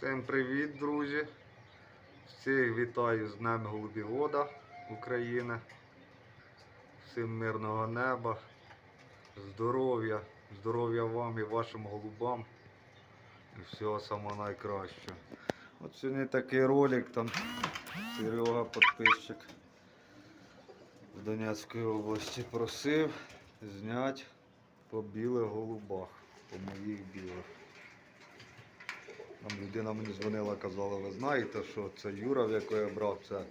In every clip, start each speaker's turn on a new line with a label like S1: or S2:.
S1: Всім привіт, друзі! Всіх вітаю з Днем Голубівода України. Всім мирного неба, здоров'я, здоров'я вам і вашим голубам. І всього самого найкращого. От сьогодні такий ролик там Серега підписчик з Донецької області просив зняти по білих голубах, по моїх білих. Там людина мені дзвонила, казала, ви знаєте, що це Юра, в якого я брав, це,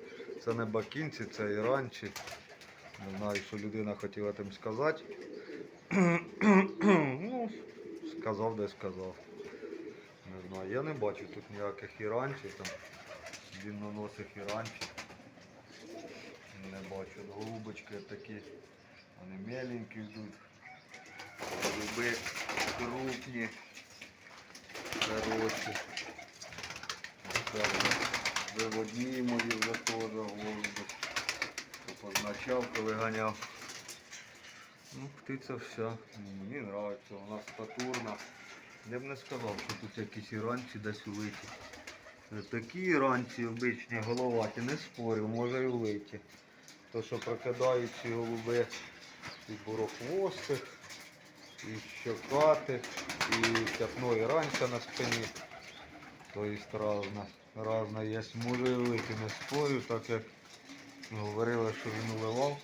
S1: це не бакінці, це іранці. Не знаю, що людина хотіла тим сказати. ну, сказав, де сказав. Не знаю, я не бачу тут ніяких іранців, там длинноносих іранців. Не бачу. Голубочки такі, вони меленькі йдуть. Голуби крупні. Короче. Виводні мої вже теж голуби. Позначав, коли. Ну, птиця вся. Мені нравиться, вона статурна. Я б не сказав, що тут якісь іранці десь улиті. Е, Такі іранці обичні головаті, не спорю, може і улиті. То, що прокидають ці голуби і бурохвостих, і щокатих, і п'ятно іранця на спині. То є разна. Разна є. Може і улиті, не спорю, так як говорили, що він уливав.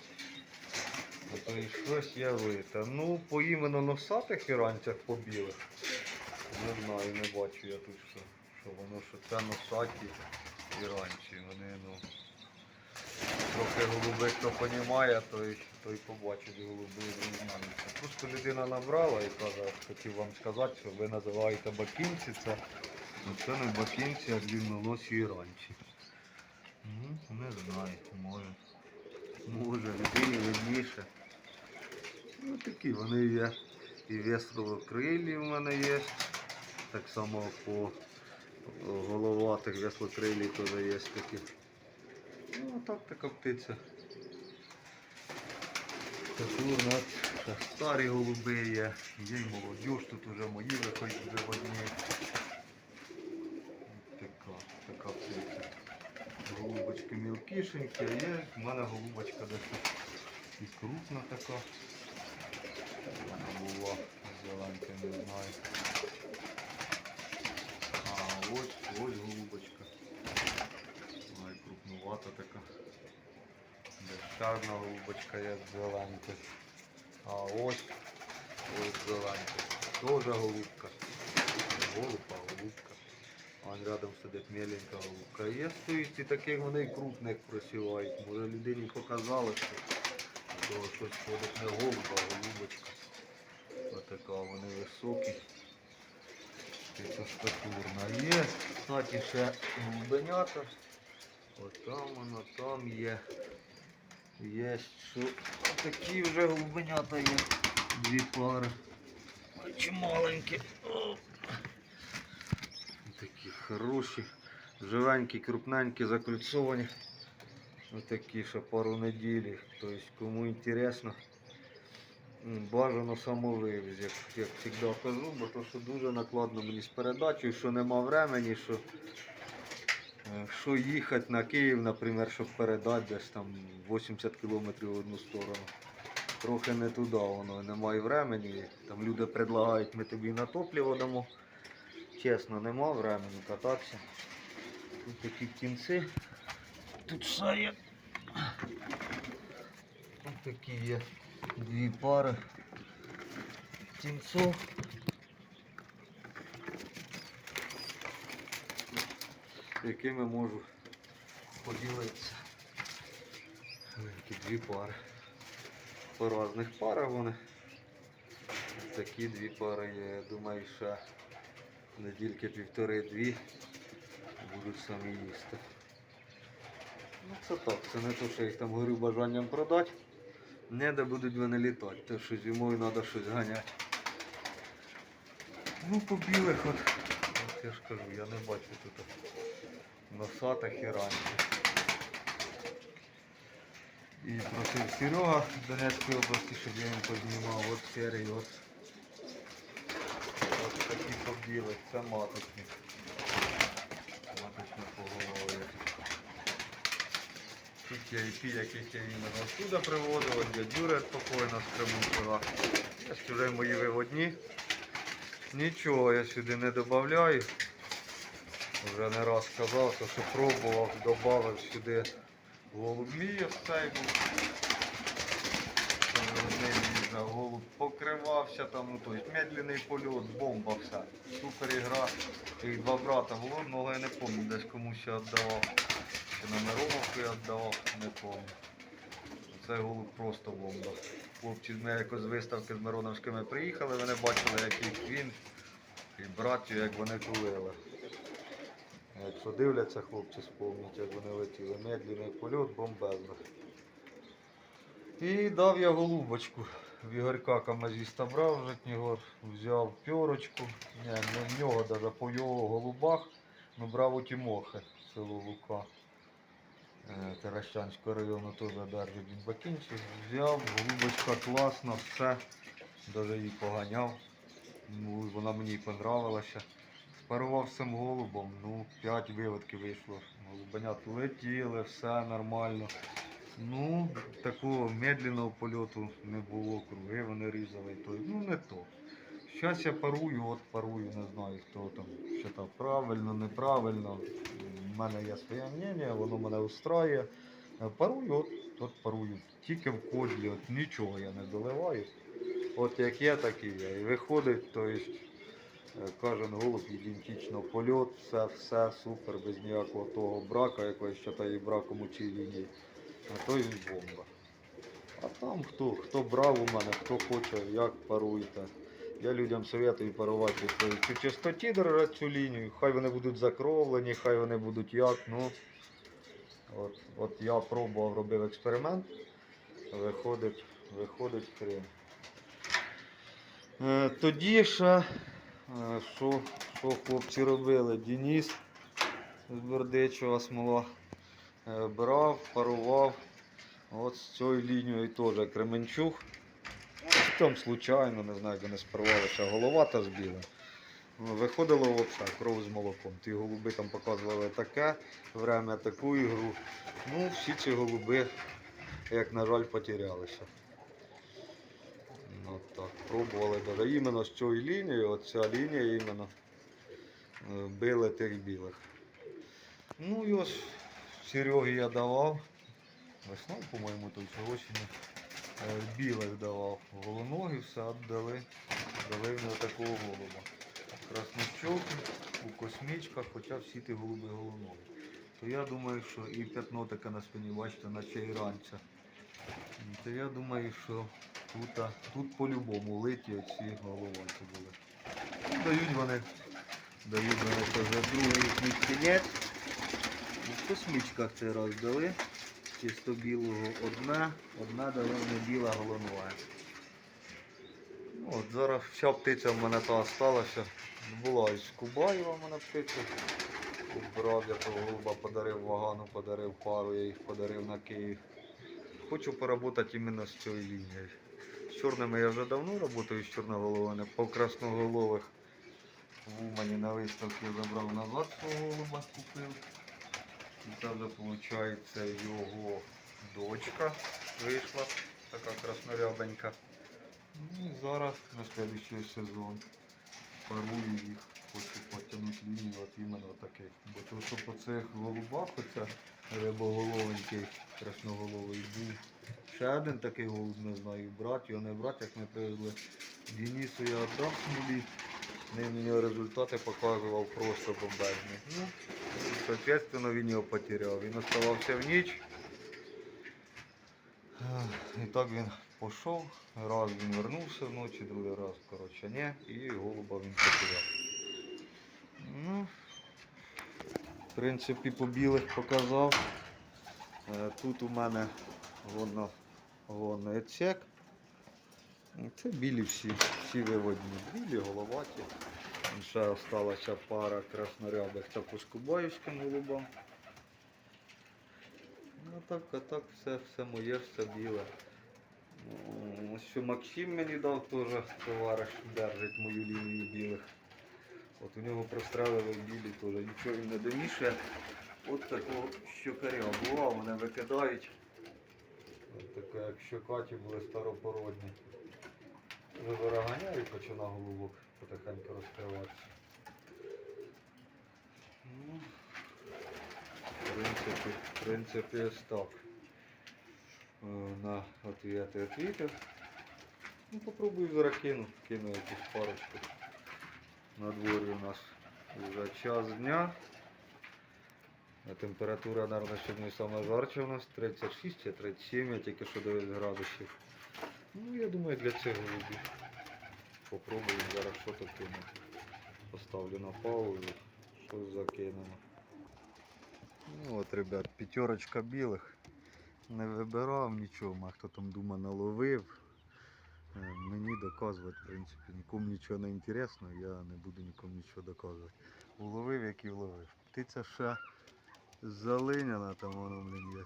S1: То і щось є вите. Ну, по іменно носатих іранцях по білих. Не знаю, не бачу я тут, що, що воно, що це носаті іранці. Вони, ну, трохи голуби, хто понімає, той, той побачить голуби і знаються. Просто людина набрала і каже, хотів вам сказати, що ви називаєте бакінці, це, ну, це не бакінці, а длинноносі іранці. Ну, не знаю, може. Може, людині видніше. Ну такі вони є. І веслокрилі в мене є. Так само по о, головатих веслокрилі теж є такі. Ну так така птиця. Катурна, ще старі голуби є, є й молодіж, тут уже мої виходять виводні. Така, така птиця. Голубочки мілкішенькі, а є в мене голубочка десь і крупна така. Вона була зеленька, не знаю. А ось, ось голубочка. Ой, така. Одна голубочка є зеленька. А ось, ось зеленька. Тоже голубка. Не голуб, а голубка. Вон рядом сидить меленька голубка. Є стоїть і таких вони і крупних просівають. Може людині показали, що то щось ходить не голуб, а голубочка. Отака вони високі. Це статурна. Є, кстати, ще голубенята. От там воно, там є. Є що такі вже голубенята є. Дві пари. Ой, Чи маленькі. Такі хороші, живенькі, крупненькі, закольцовані. Отакі ще пару неділі. Тобто, кому інтересно, бажано самовивіз, як, як завжди кажу, бо то, що дуже накладно мені з передачею, що нема времени, що, що їхати на Київ, наприклад, щоб передати десь там 80 кілометрів в одну сторону. Трохи не туди воно, немає времени. Там люди предлагають, ми тобі на топливо дамо. Чесно, нема времени кататися. Тут такі кінці. Тут все є. Ось такі є дві пари тінців. Якими можу поділитися. Такі дві пари. По різних парах вони. Такі дві пари я думаю, ще недільки півтори-дві будуть самі їсти. Ну це так, це не те, що їх там горю бажанням продати. Не де будуть вони літати, то що зимою треба щось ганяти. Ну по білих от, от я ж кажу, я не бачу тут носата хіранці. І просив Серега з Донецької області, щоб я їм піднімав от серий, от, от такі побіли, це маточні. Маточна поголов'я. Тут я і пі, яких я їм сюди приводив, от дядюре спокійно з Я ж вже мої вигодні. Нічого я сюди не додаю. Вже не раз казав, що пробував, додав сюди голубі ось цей був. Там з ним їздив, Голуб покривався там, ну тобто медленний польот, бомба все. Супер ігра. І два брата було, але я не пам'ятаю, десь комусь я віддавав. Чи на Мироновку я віддавав, не пам'ятаю. Цей голуб просто бомба. Хлопці мене якось з виставки з Мироновськими приїхали, вони бачили, який він і братів, як вони тулили. Якщо дивляться, хлопці спомнять, як вони летіли. Медленний польот, бомбезно. І дав я голубочку. В Ігорька камазіста брав житнього, взяв пьорочку. Ні, не в нього, навіть по його голубах. Ну, брав у Тімохи, село Лука. Е, Таращанського району теж держить він бакінчик. Взяв, голубочка класна, все. Навіть її поганяв. Вона мені понравилася. Спарував цим голубом, ну, 5 виводків вийшло. Голубенят летіли, все нормально. Ну, такого медленного польоту не було, круги вони різали. То, ну не то. Зараз я парую, от парую, не знаю хто там що там правильно, неправильно. У мене є своє мнення, воно мене устраює. Е, Парую, от, от парую. Тільки в кодлі, от нічого я не доливаю. От як є, так і є. І виходить, то е, кожен голуб ідентично польот, все, все супер, без ніякого того брака, якогось що та і браком у цій лінії. А то і бомба. А там хто, хто брав у мене, хто хоче, як паруйте. Я людям советую парувати по цій частоті держати цю лінію. Хай вони будуть закровлені, хай вони будуть як. Ну, от, от я пробував, робив експеримент. Виходить, виходить хрен. Е, тоді ще, що, що хлопці робили? Дініс з Бердичева смола е, брав, парував. От з цією лінією теж Кременчук. Там случайно, не знаю, як вони спарувалися, голова та збіла. Виходило взагалі кров з молоком. Ті голуби там показували таке время, таку ігру. Ну, всі ці голуби, як на жаль, потерялися. Ну, так, пробували даже іменно з цією лінією, оця лінія іменно били тих білих. Ну і ось Серегі я давав. Весною, по-моєму, то чи осінню. Е, Білих давав голоноги, все віддали. Дали мені такого голуба. Краснощоки, у космічках, хоча всі ті голуби голоноги. То я думаю, що і п'ятно таке на спині, бачите, наче і. То я думаю, що тут, тут по-любому литі оці головонці були. Ну, дають вони, дають вони це вже другий їхній кінець. В космічках цей раз дали. Чисто білого одна, одна мені біла головна. Ну, От зараз вся птиця в мене та осталася. Була із Кубаєва в мене птиця. Брав я того голуба, подарив вагану, подарив пару, я їх подарив на Київ. Хочу поработати іменно з цією лінією. Чорними я вже давно працюю з чорноголовими, по красноголових в Умані на виставці забрав назад свого голуба, купив. І це виходить його дочка вийшла, така краснорябенька. Ну і зараз на следующий сезон парую їх, хочу потягнути лінію от іменно таких. Бо то, що по цих голубах оце рибоголовенький красноголовий був. Ще один такий голуб не знаю, брат, його не брат, як ми привезли. Денису я віддав смолі. Ним мені результати показував просто бомбезні. Ну, соответственно, він його потеряв. Він оставався в ніч. І так він пішов. Раз він вернувся вночі, другий раз, коротше, ні. І голуба він потеряв. Ну, в принципі, по білих показав. Е, Тут у мене воно, воно ецек. Це білі всі, всі виводні. Білі, головаті. Ще залишилася пара краснорябих та по скубаївським голубам. Ну так, а так все, все моє, все біле. Ну, Ось що Максим мені дав теж товариш, держить мою лінію білих. От у нього прострелили білі теж, нічого він не домішує. От такого щокаря була, вони викидають. От таке, як щокаті були старопородні. Вивороганяю, почина голубок потихеньку розкриватися. Ну, в принципі, в принципі, ось так. Е, На ответи ответив. Ну, попробую зараз кину, кину якусь парочку. На дворі у нас вже час дня. Температура, наверное, сьогодні саме жарче у нас 36 чи 37, я тільки що 9 градусів. Ну, я думаю, для цих голубів. Попробую зараз що кинути. Поставлю на паузу, щось закинемо. Ну от, ребят, п'ятерочка білих. Не вибирав нічого, а хто там дума наловив. Е, Мені доказувати, в принципі, нікому нічого не інтересно, я не буду нікому нічого доказувати. Уловив, як і вловив. Птиця ще залиняна, там воно, блін, є.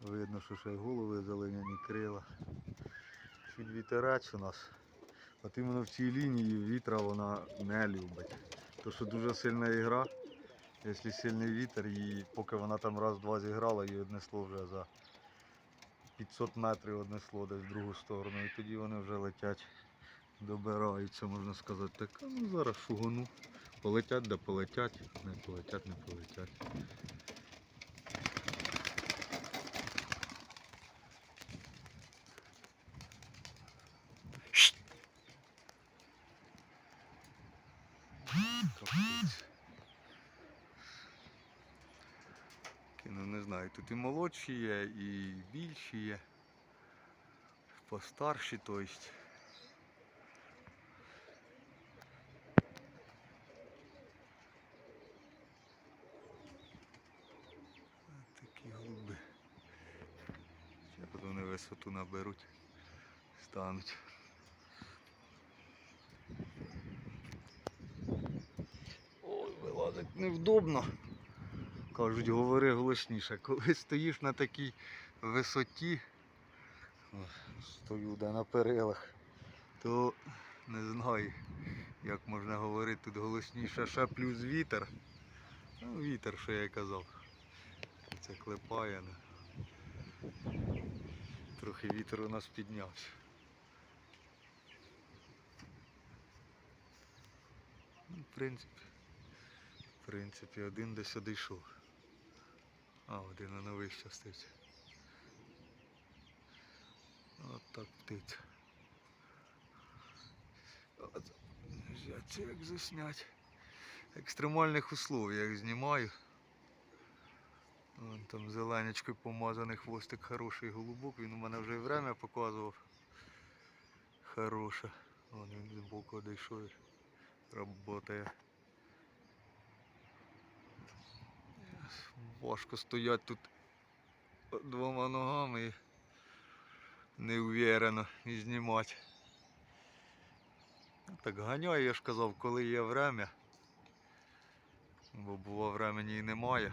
S1: Видно, що ще й голови залиняні крила. Чуть вітерець у нас. От іменно в цій лінії вітра вона не любить. То що дуже сильна ігра. Якщо сильний вітер, і поки вона там раз-два зіграла, її однесло вже за 500 метрів однесло десь в другу сторону. І тоді вони вже летять, добираються, можна сказати. Так, ну зараз шугону. Полетять, да полетять, не полетять, не полетять. Ну не знаю, тут і молодші є, і більші є. Постарші, то есть. Такі голуби. Зараз вони висоту наберуть, стануть. Ой, вилазить невдобно. Кажуть, говори голосніше. Коли стоїш на такій висоті, стою де на перилах, то не знаю, як можна говорити тут голосніше. Ще плюс вітер. Ну, вітер, що я казав. Це клепає. Трохи вітер у нас піднявся. Ну, в принципі, в принципі, один десь одійшов. А, один на новий щастить. От так птиця. От, взяти як заснять. Екстремальних условиях знімаю. Вон там зеленечкою помазаний хвостик хороший голубок. Він у мене вже і время показував. Хороше. Вон він збоку одійшов. і Работає. Важко стоять тут двома ногами і неуверенно і знімати. Так ганяю, я ж казав, коли є время. Бо бува времени і немає.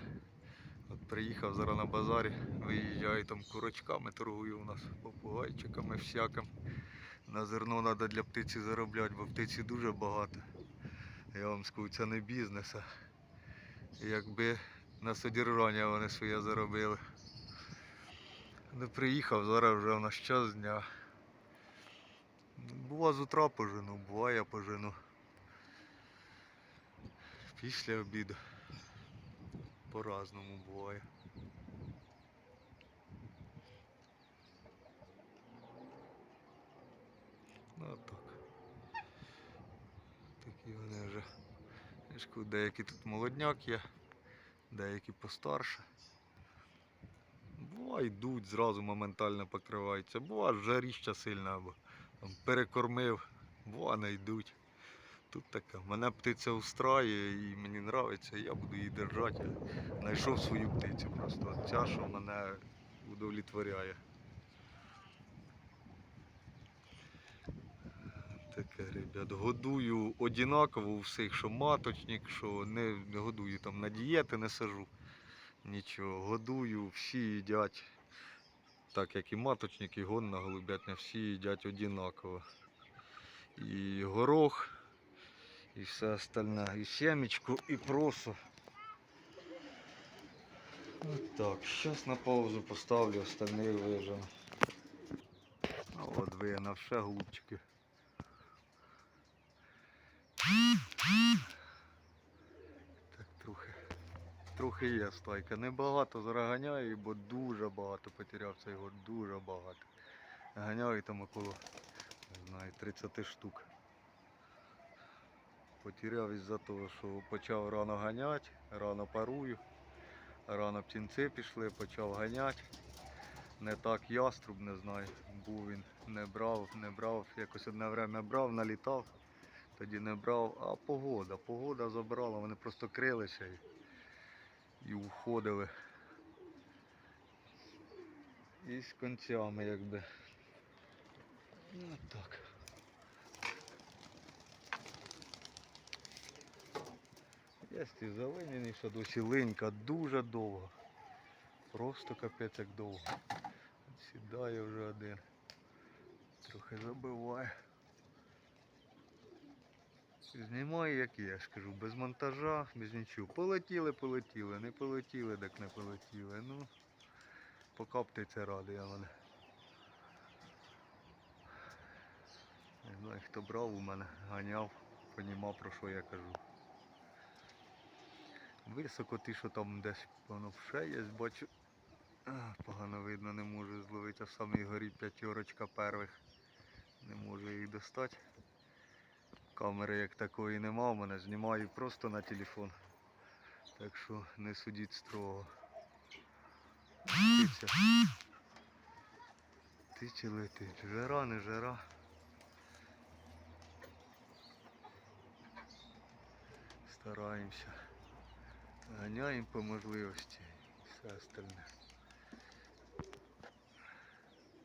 S1: От приїхав зараз на базарі, виїжджаю там курочками, торгую у нас попугайчиками всяким. На зерно треба для птиці заробляти, бо птиці дуже багато. Я вам скажу, це не бізнес. а Якби на содержання вони своє заробили. Не приїхав, зараз вже в нас час дня. Бува з утра пожену, буває пожену. Після обіду. По-разному буває. Ну так. Такі вони вже. Деякі тут молодняк є, деякі постарше. Бува йдуть, зразу моментально покриваються. Бува жаріща сильна, або там, перекормив, бува не йдуть. Тут таке. Мене птиця устраює і мені подобається, я буду її держати. Знайшов свою птицю просто. Ця, що мене удовлетворяє. Таке, ребят, годую однаково у всіх, що маточник, що не не годую там на дієти не сажу. Нічого, годую, всі їдять. Так як і маточник, і гонна голубятня, всі їдять однаково. І горох, і все остальне, і семечку, і просо. Вот так, сейчас на паузу поставлю, остальные вижу. А от вигнав ще голубчики. Так, трохи. Трохи є стайка. Небагато зараз ганяю, бо дуже багато потеряв цей год, дуже багато. Ганяю там около, не знаю, 30 штук. Потеряв із-за того, що почав рано ганяти, рано парую, рано птінці пішли, почав ганяти. Не так яструб, не знаю, був він, не брав, не брав, якось одне время брав, налітав, тоді не брав, а погода, погода забрала, вони просто крилися і, і уходили. І з концями якби. Ну так. Є ті що досі линька дуже довго. Просто капець як довго. Сідає вже один. Трохи забиває. Знімаю як є, я ж кажу, без монтажа, без нічого. Полетіли, полетіли, не полетіли, так не полетіли. Ну, птиця радує мене. Не знаю, хто брав у мене, ганяв, понімав про що я кажу. Високо ті, що там десь воно ще є, бачу. Погано видно, не можу зловити, а в самій горі п'ятерочка первих. Не можу їх достати. Камери як такої нема, в мене знімаю просто на телефон. Так що не судіть строго. Птиця. Птиця летить. Жара, не жара. Стараємося. Ганяємо по можливості. і Все остальне.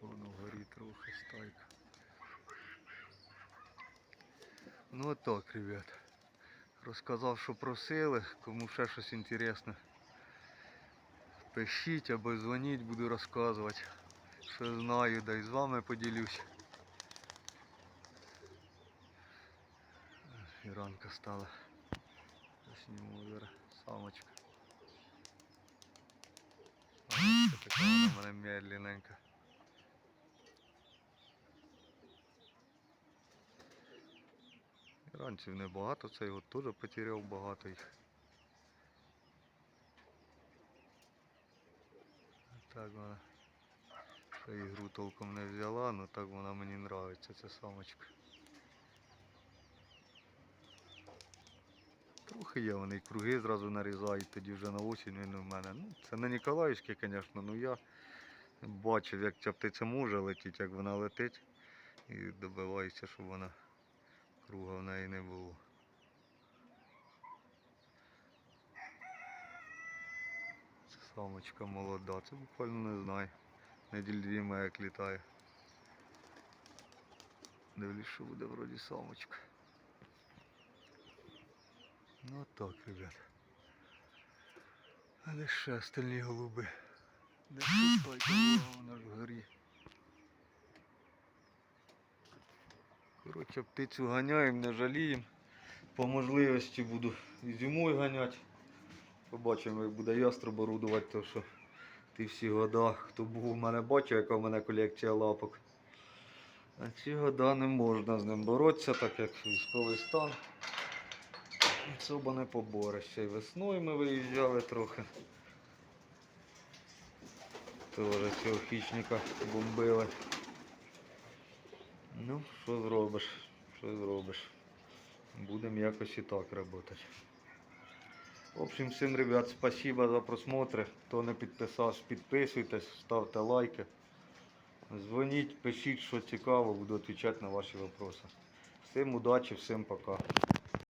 S1: Воно вгорі трохи стайка. Ну так, ребят. Розказав, що просили, кому ще щось інтересне. Пишіть або дзвоніть, буду розказувати. Що знаю, да й з вами поділюсь. І ранка стала. Зніму зараз самочка. Ось така вона в мене медленненька. Ранців небагато, цей от теж потеряв багато їх. Так вона ще ігру толком не взяла, але так вона мені нравиться, ця самочка. Трохи є вони круги зразу нарізають, тоді вже на осінь він у мене. Ну, це не Ніколаївське, звісно, ну я бачив, як ця птиця може летіти, як вона летить. І добиваюся, щоб вона круга в неї не було. Це самочка молода, це буквально не знаю. Неділь дві моя як літає. Дивлюсь, що буде вроді самочка. Ну так, ребят. Але ще остальні голуби. Де стойка? О, Вона ж вгорі. Коротше, птицю ганяємо, не жаліємо. По можливості буду і зимою ганяти. Побачимо, як буде яструб орудувати, то що ті всі года, хто був у мене бачив, яка в мене колекція лапок. А ці года не можна з ним боротися, так як військовий стан. Особо не поборешся. І весною ми виїжджали трохи. Тоже цього хищника бомбили. Ну, що зробиш? Що зробиш? Будемо якось і так працювати. В общем, всім, ребят, спасибо за просмотр. Хто не підписався, підписуйтесь, ставте лайки. Дзвоніть, пишіть, що цікаво, буду відповідати на ваші вопроси. Всім удачі, всім пока.